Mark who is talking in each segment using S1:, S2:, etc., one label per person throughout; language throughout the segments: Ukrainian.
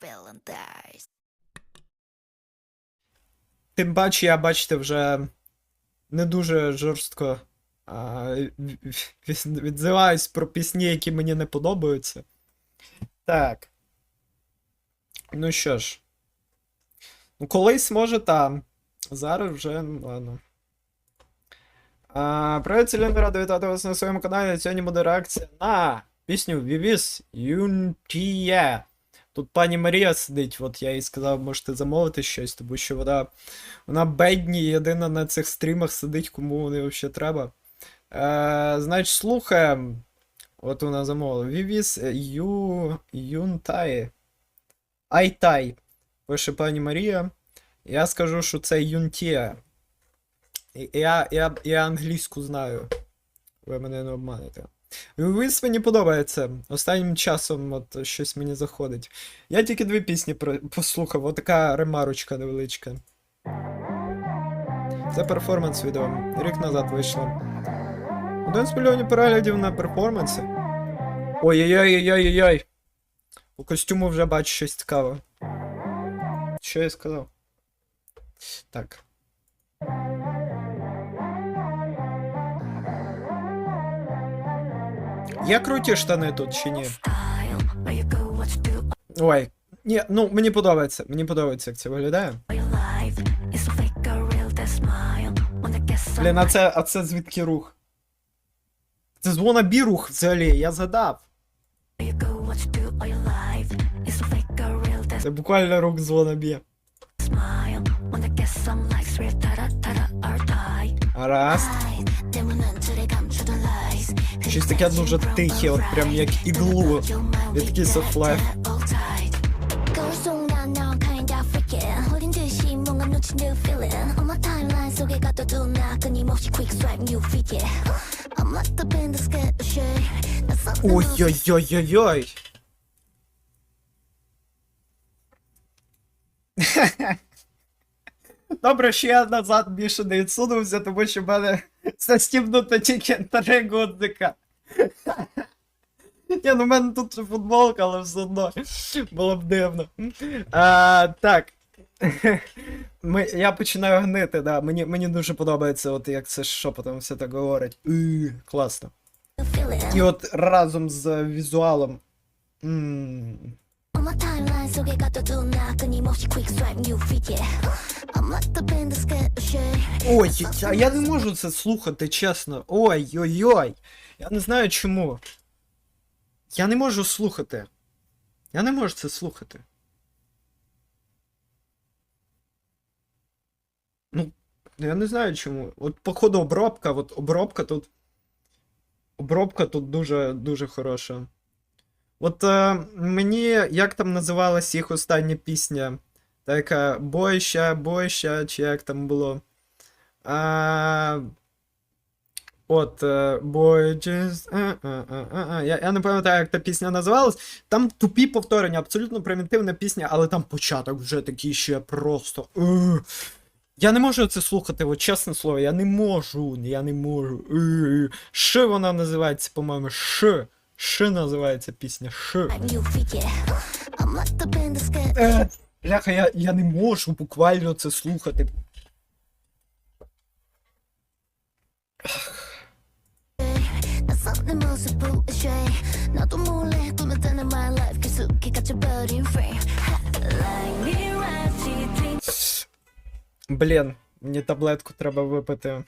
S1: Villain dies.
S2: Тим паче, я бачите, вже не дуже жорстко а, відзиваюсь про пісні, які мені не подобаються. Так. Ну що ж. Ну, колись може там. Зараз вже, ну ладно. А, привіт, Селена, рада вітати вас на своєму каналі. Сьогодні буде реакція на пісню Vivis Юнтіє. Тут пані Марія сидить, от я їй сказав, можете замовити щось, тому що вона, вона бедні, єдина на цих стрімах сидить, кому вони взагалі треба. Е, значить, слухаємо. От вона замовила. Vivis Ю... Юнтай. Айтай. Пише пані Марія. Я скажу, що це Юнтія. Я, я, я англійську знаю. Ви мене не обманете. Вис мені подобається. Останнім часом от щось мені заходить. Я тільки дві пісні послухав, отака ремарочка невеличка. Це перформанс відео. Рік назад вийшло. 11 мільйонів переглядів на перформансі. Ой-ой-ой-ой-ой-ой. У костюму вже бачу щось цікаве. Що я сказав? Так. Є круті штани тут чи ні? Ой. Ні, ну мені подобається. Мені подобається, як це виглядає. Блін, а це, а це звідки рух? Це з wannabe рух взагалі, я згадав. Це буквально рух з wannabe.
S1: smile
S2: щось таке дуже тихе, от прям як іглу від Kiss of Life. Ой-ой-ой-ой-ой! Добре, що я назад більше не відсунувся, тому що в мене застібнуто тільки три годника. Ні, ну в мене тут ще футболка, але все одно було б дивно. А, так. Ми, я починаю гнити, да. Мені, мені дуже подобається, от як це шепотом все так говорить. Уй, класно. І от разом з візуалом. м,
S3: timeline 속에 가둬둔 나 끊임없이 quick swipe new feed yeah I'm locked up in the sky shade
S2: Ой, а я не можу це слухати, чесно. Ой-ой-ой. Я не знаю чому. Я не можу слухати. Я не можу це слухати. Ну, я не знаю чому. От, походу, обробка, от обробка тут. Обробка тут дуже дуже хороша. От е, мені, як там називалась їх остання пісня? Та яка бойща, бойща, чи як там було. А, от, е, boy just... а, а, а, а, а. Я, я не пам'ятаю, як та пісня називалась. Там тупі повторення, абсолютно примітивна пісня, але там початок вже такий ще просто. е. Я не можу це слухати, от чесне слово, я не можу, я не можу. Е. Ш вона називається, по-моєму, Ш. Ш називається пісня Ш. Е, бляха, я, я не можу буквально це слухати. Блін, мені таблетку треба випити.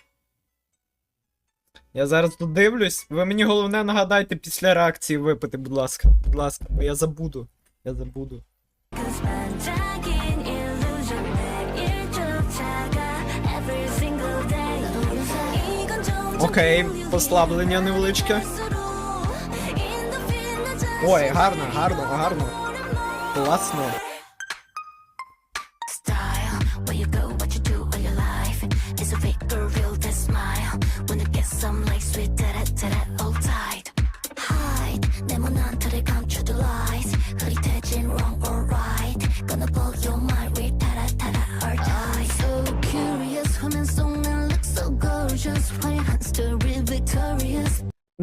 S2: Я зараз тут дивлюсь. Ви мені головне нагадайте після реакції випити, будь ласка. Будь ласка, бо я забуду. Я забуду. Окей, послаблення невеличке. Ой, гарно, гарно, гарно. Класно.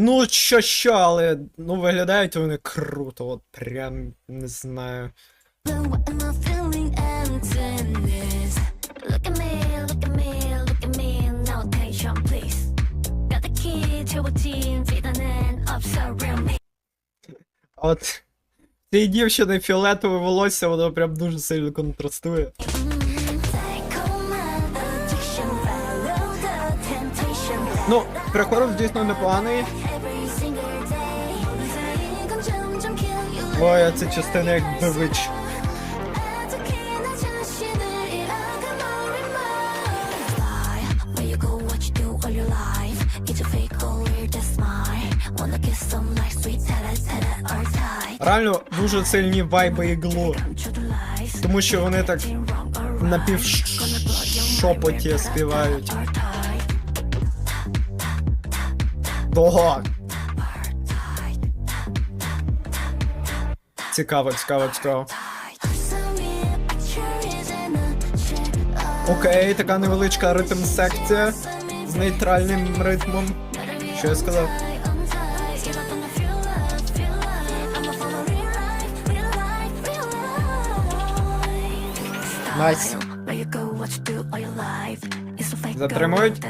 S2: Ну, що, що, але ну виглядають вони круто, от прям не знаю. От цієї дівчини фіолетове волосся, воно прям дуже сильно контрастує. Ну, прихоров дійсно непоганий. Ой, а це частина як
S3: бивич.
S2: Реально дуже сильні вайби
S3: іглу,
S2: тому що вони так напівшопоті співають. Дога. Цікаво, цікаво, цікаво. Окей, така невеличка ритм секція з нейтральним ритмом. Що я сказав? Найс. Затримують.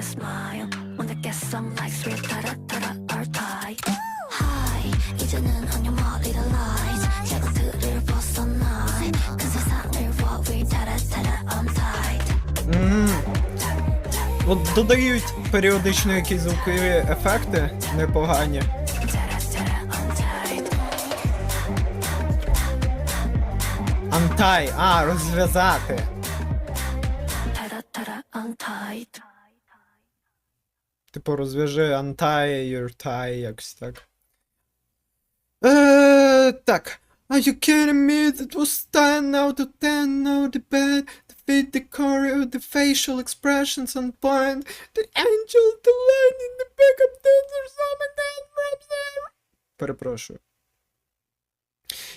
S2: От додають періодично якісь звукові ефекти непогані. Антай, а, розв'язати. Типу розв'яжи антай, юртай, якось так. Е, так. Are you kidding me? That was 10 out of 10 out of bed. Fit, the choreo, the facial expressions on point. The angel, the line in the backup dancer, that from there. Перепрошую.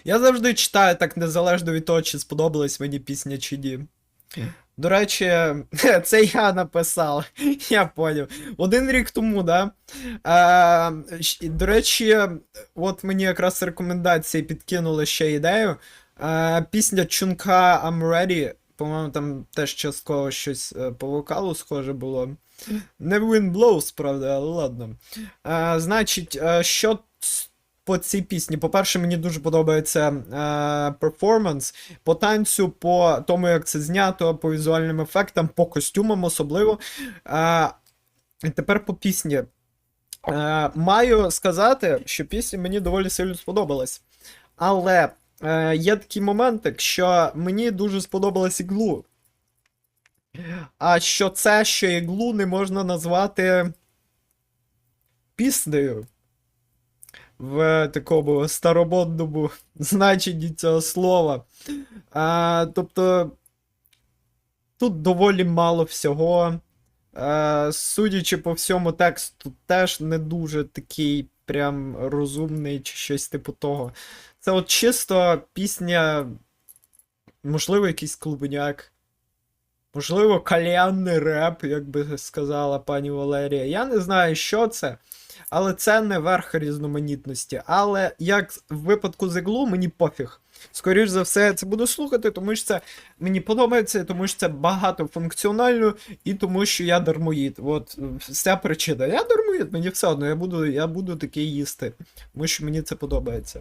S2: Я завжди читаю так незалежно від того, чи сподобалась мені пісня чи ні. До речі, це я написав, я поняв. Один рік тому, да? Е, до речі, от мені якраз рекомендації підкинули ще ідею. Е, пісня Чунка I'm Ready, по-моєму, там теж частково щось е, по вокалу схоже було. Не Blows, правда, але ладно. Е, значить, е, що по цій пісні? По-перше, мені дуже подобається перформанс. По танцю, по тому, як це знято, по візуальним ефектам, по костюмам особливо. І тепер по пісні. Маю сказати, що пісня мені доволі сильно сподобалась. Але е, є такий моментик, що мені дуже сподобалась іглу. А що це, що іглу не можна назвати піснею в такому старомодному значенні цього слова. А, тобто тут доволі мало всього. Е, судячи по всьому, текст тут теж не дуже такий прям розумний чи щось типу того. Це от чисто пісня, можливо, якийсь клубняк. Можливо, кальянний реп, як би сказала пані Валерія. Я не знаю, що це, але це не верх різноманітності. Але як в випадку з іглу, мені пофіг. Скоріш за все, я це буду слухати, тому що це мені подобається, тому що це багатофункціонально, і тому що я дармоїд. От вся причина. Я дармоїд, мені все одно, я буду, я буду таке їсти, тому що мені це подобається.